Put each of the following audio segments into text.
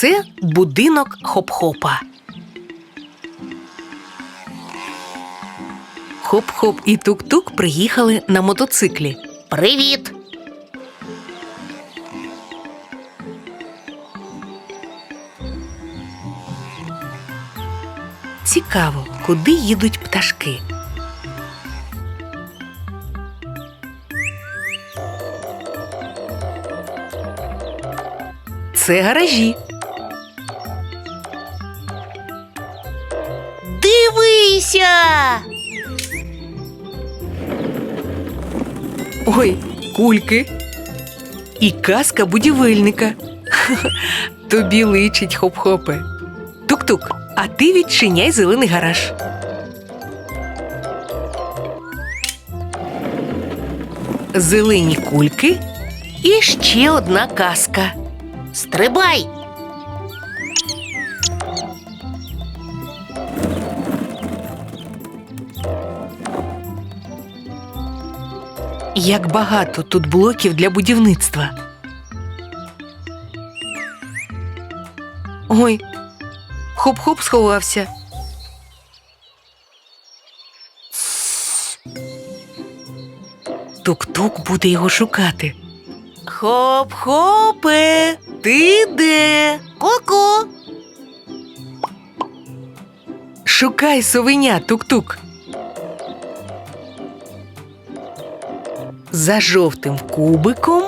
Це будинок хоп-хопа. Хоп-хоп і тук-тук приїхали на мотоциклі. Привіт! Цікаво, куди їдуть пташки. Це гаражі. Ой, кульки. І казка будівельника. Тобі личить хоп-хопе. Тук-тук, а ти відчиняй зелений гараж. Зелені кульки і ще одна казка. Стрибай! Як багато тут блоків для будівництва. Ой, хоп-хоп сховався. Тук-тук буде його шукати. Хоп-хопе, ти де? Ку-ку! Шукай совеня, тук-тук. За жовтим кубиком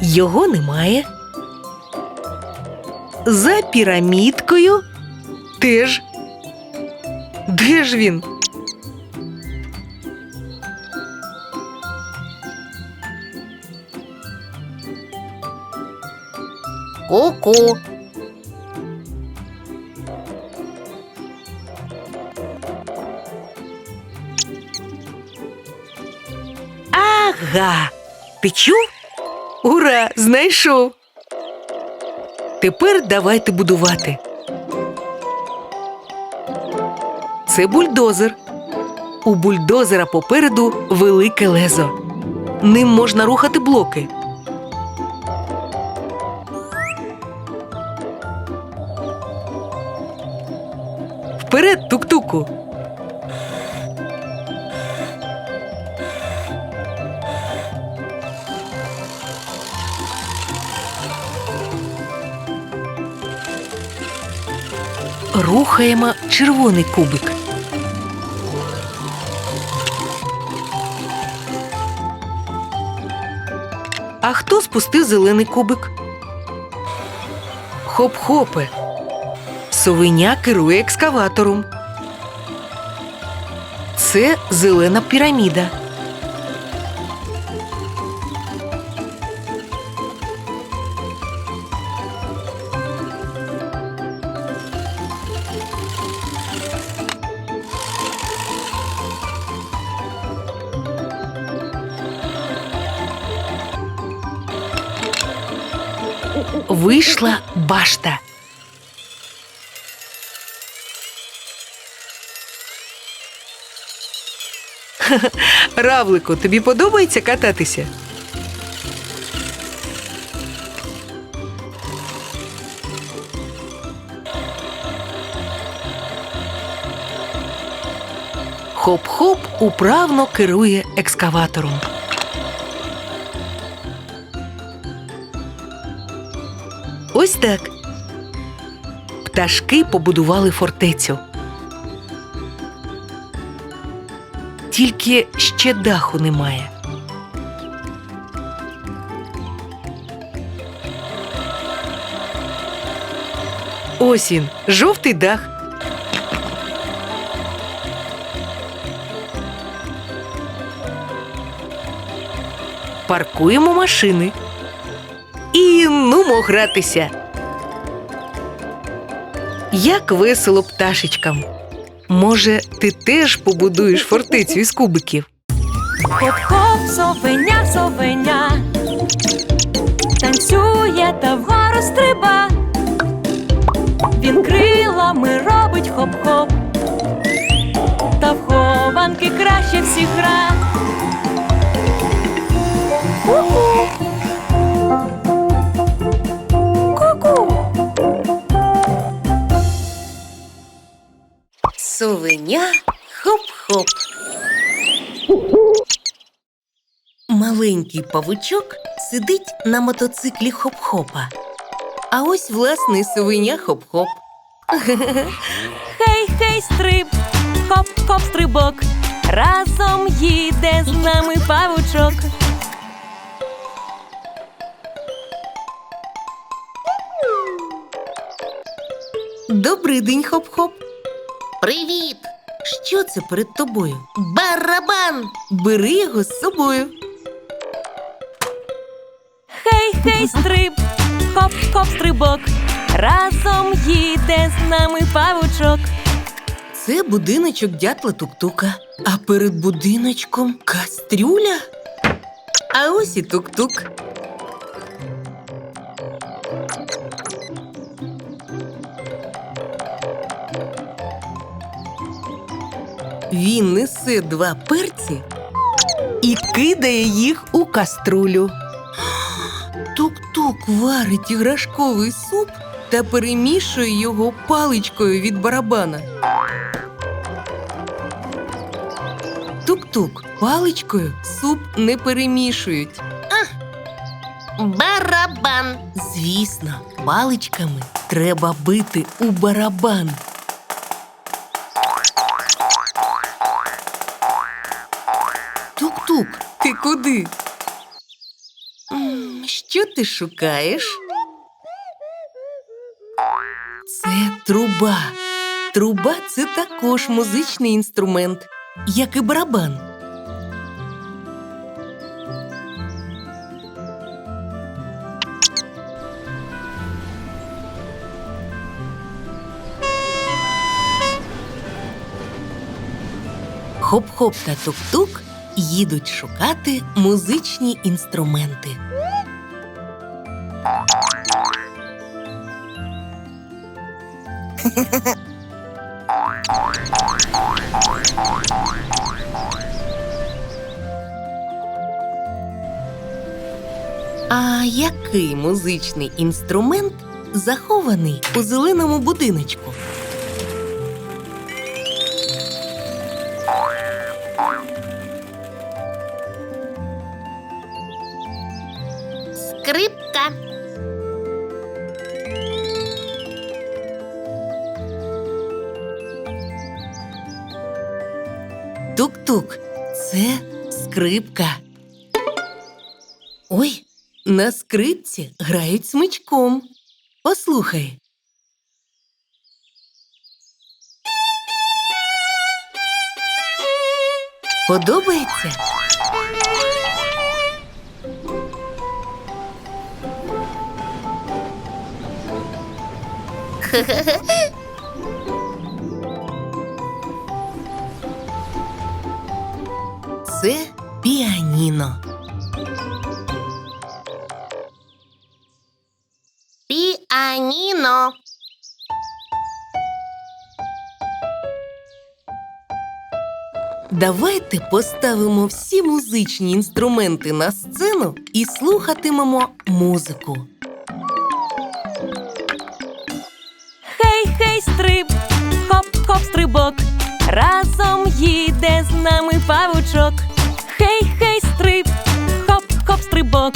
його немає. За пірамідкою теж. Де ж він? Ку-ку! Ага. Ти чув? Ура! Знайшов. Тепер давайте будувати. Це бульдозер. У бульдозера попереду велике лезо. Ним можна рухати блоки. Рухаємо червоний кубик. А хто спустив зелений кубик? Хоп-хопе. Совеня керує екскаватором. Це зелена піраміда. Вийшла башта. Равлику, тобі подобається кататися? Хоп-хоп управно керує екскаватором. Ось так. Пташки побудували фортецю. Тільки ще даху немає. Ось він, жовтий дах. Паркуємо машини. І нумо гратися. Як весело пташечкам. Може, ти теж побудуєш фортецю із кубиків? Хоп-хоп, совеня, совеня. Танцює та вгору стриба. Він крилами робить хоп-хоп. Та в хованки краще всіх гра. Ку-ку. Совеня хоп-хоп. Маленький павучок сидить на мотоциклі хоп-хопа. А ось власний совеня хоп-хоп. Хей, хей, стриб, хоп-хоп, стрибок. Разом їде з нами павучок. Добрий день, хоп-хоп. Привіт! Що це перед тобою? Барабан! Бери його з собою. Хей, хей, стриб, хоп-хоп, стрибок. Разом їде з нами павучок. Це будиночок дятла тук-тука. А перед будиночком кастрюля. А ось і тук-тук. Він несе два перці і кидає їх у каструлю. Тук-тук варить іграшковий суп та перемішує його паличкою від барабана. Тук-тук паличкою суп не перемішують. Барабан! Звісно, паличками треба бити у барабан. Куди? Що ти шукаєш? Це труба. Труба це також музичний інструмент, як і барабан. Хоп-хоп та тук-тук їдуть шукати музичні інструменти. А який музичний інструмент захований у зеленому будиночку? Скрипка! Тук-тук, це скрипка. Ой, на скрипці грають смичком. Послухай. Подобається? Це піаніно. Піаніно! Давайте поставимо всі музичні інструменти на сцену і слухатимемо музику. Хей, стриб, хоп-хоп, стрибок. Разом їде з нами павучок. Хей, хей, стриб, хоп-хоп, стрибок.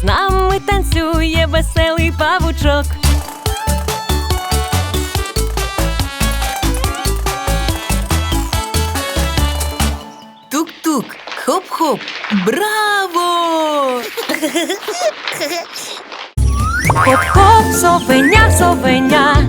З нами танцює веселий павучок. Тук-тук, хоп-хоп, браво! Хоп-хоп, совеня, совеня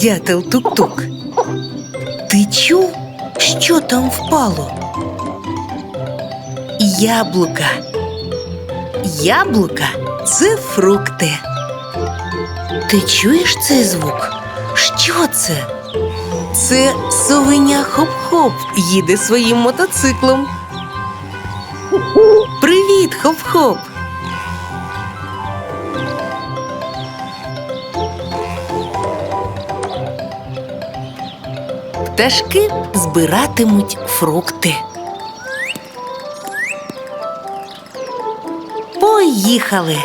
Дятел Тук-Тук. Ти чув, що там впало? Яблука. Яблука це фрукти. Ти чуєш цей звук? Що це? Це совеня Хоп-Хоп їде своїм мотоциклом. Привіт, Хоп-Хоп! Пташки збиратимуть фрукти. Поїхали.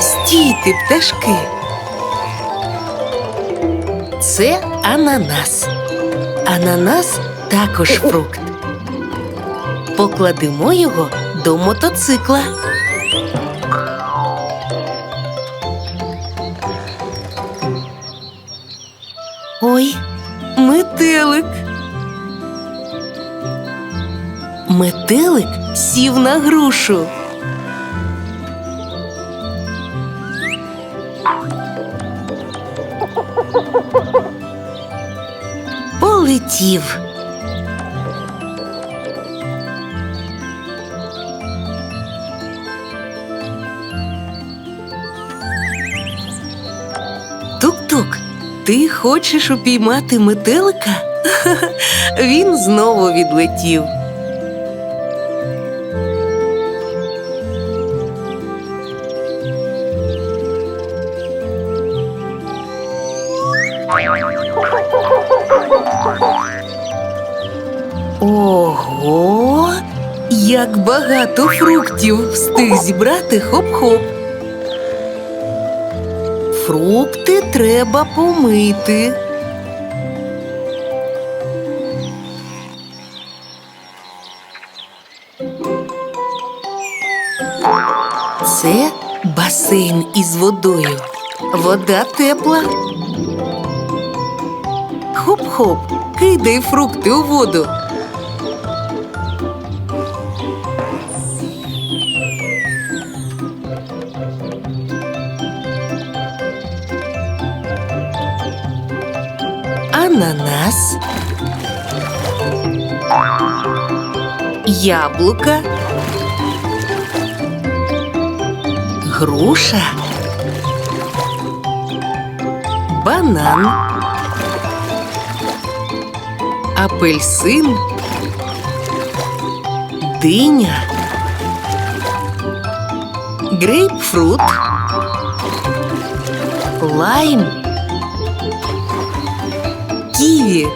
Стійте, пташки. Це ананас. Ананас також фрукт. Покладемо його до мотоцикла. Ой, метелик. Метелик сів на грушу. Полетів. Ти хочеш упіймати метелика? Він знову відлетів. Ого! Як багато фруктів встиг зібрати хоп-хоп. Фрукти треба помити. Це басейн із водою. Вода тепла. Хоп-хоп, кидай фрукти у воду. Ананас, яблука, груша, банан, апельсин, диня, грейпфрут, лайм. Ківі.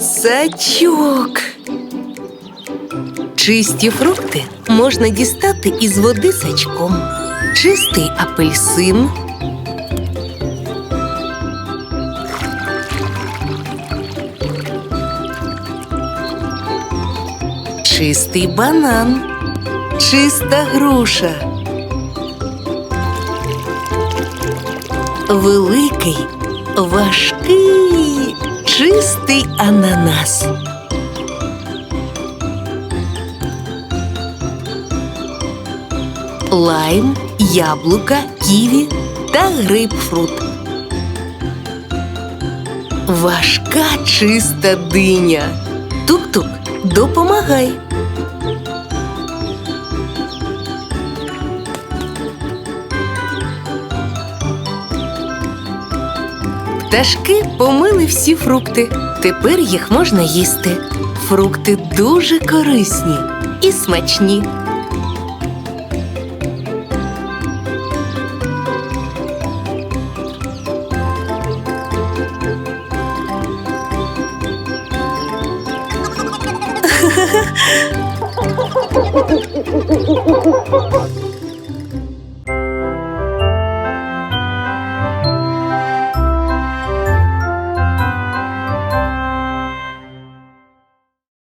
Сачок. Чисті фрукти можна дістати із води сачком. Чистий апельсин. Чистий банан, чиста груша. Великий, важкий, чистий ананас. Лайм, яблука, ківі та грейпфрут. Важка чиста диня. Тук-тук, допомагай. Пташки помили всі фрукти. Тепер їх можна їсти. Фрукти дуже корисні і смачні.